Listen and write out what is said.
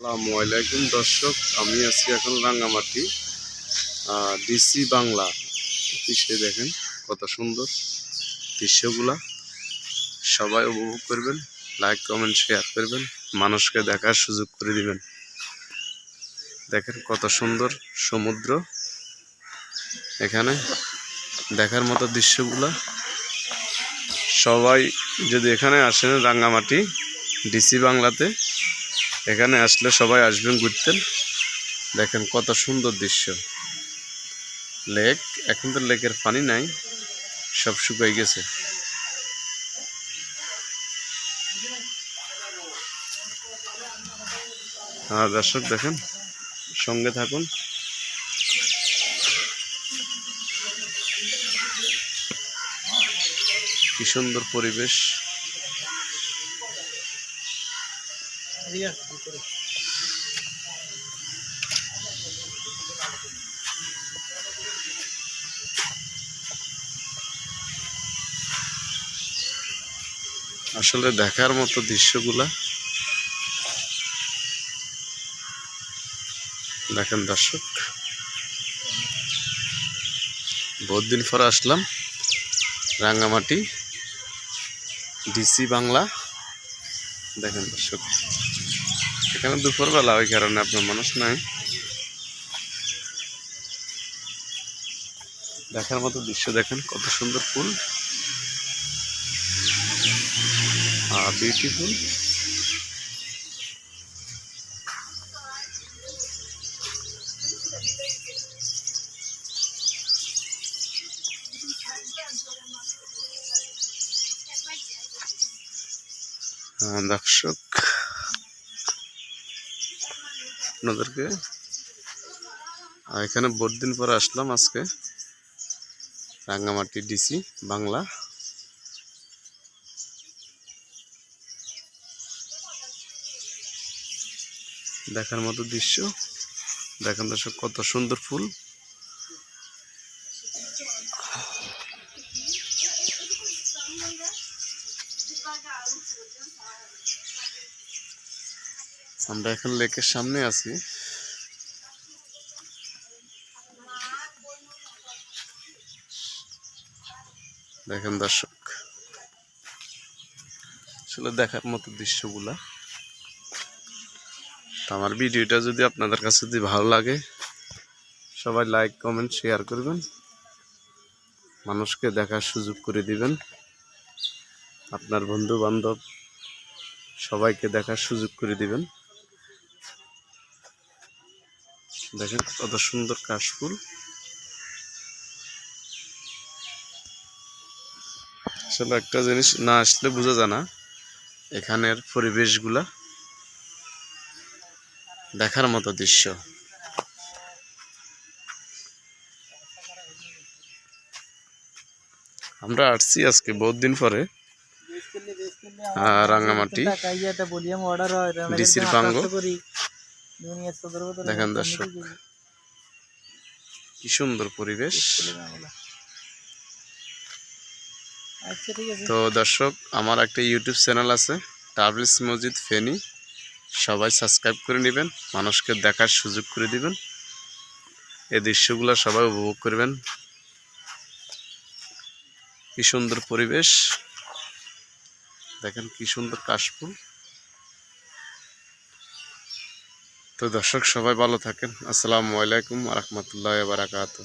আসসালামু দর্শক, আমি আছি এখন রাঙ্গামাটি ডিসি বাংলা অফিসে। দেখেন কত সুন্দর দৃশ্যগুলা। সবাই উপভোগ করবেন লাইক কমেন্ট শেয়ার করবেন, মানুষকে দেখার সুযোগ করে দিবেন। দেখেন কত সুন্দর সমুদ্র। এখানে দেখার মতো দৃশ্যগুলা। সবাই যদি এখানে আসেন রাঙ্গামাটি ডিসি বাংলাতে এখানে আসলে সবাই আসবেন ঘুরতেন দেখেন কত সুন্দর দৃশ্য। লেক এখন তো লেকের পানি নাই, সব শুকাই গেছে। হ্যাঁ দর্শক দেখেন, সঙ্গে থাকুন। কি সুন্দর পরিবেশ। আসলে দেখার মতো দৃশ্যগুলা দেখেন দর্শক। বহুত দিন পরে আসলাম রাঙ্গামাটি, ডিসি বাংলা। দেখেন দর্শক। এখানে দুপুরবেলা ওই কারণে আপনার মানুষ নাই। দেখার মতো দৃশ্য দেখেন, কত সুন্দর ফুল। বিউটিফুল দর্শক আপনাদেরকে। আহ, এখানে বহুত দিন পরে আসলাম আজকে। রাঙ্গামাটি ডিসি বাংলা। দেখার মতো দৃশ্য। দেখেন দর্শক কত সুন্দর ফুল। আমরা এখন লেকের সামনে আছি। দেখেন দর্শক, আসলে দেখার মতো দৃশ্যগুলা। আমার ভিডিওটা যদি আপনাদের কাছে যদি ভালো লাগে, সবাই লাইক কমেন্ট শেয়ার করবেন। মানুষকে দেখার সুযোগ করে দিবেন। আপনার বন্ধু বান্ধব সবাইকে দেখার সুযোগ করে দিবেন। দেখেন কত সুন্দর কাশফুল আসলে একটা জিনিস না আসলে বোঝা যায় না এখানের পরিবেশগুলা দেখার মতো দৃশ্য। আমরা আসছি আজকে বহুত দিন পরে রাঙ্গামাটি ডিসির পাঙ্গ দেখেন দর্শক কি সুন্দর পরিবেশ। আচ্ছা তো দর্শক আমার একটা ইউটিউব চ্যানেল আছে ট্রাভেলস মসজিদ ফেনি। সবাই সাবস্ক্রাইব করে নেবেন মানুষকে দেখার সুযোগ করে দিবেন। এই দৃশ্যগুলো সবাই উপভোগ করবেন। কি সুন্দর পরিবেশ। দেখেন কি সুন্দর কাশফুল। তো দর্শক সবাই ভালো থাকেন। আসসালামু আলাইকুম রহমতুল্লাহ বারাকাতু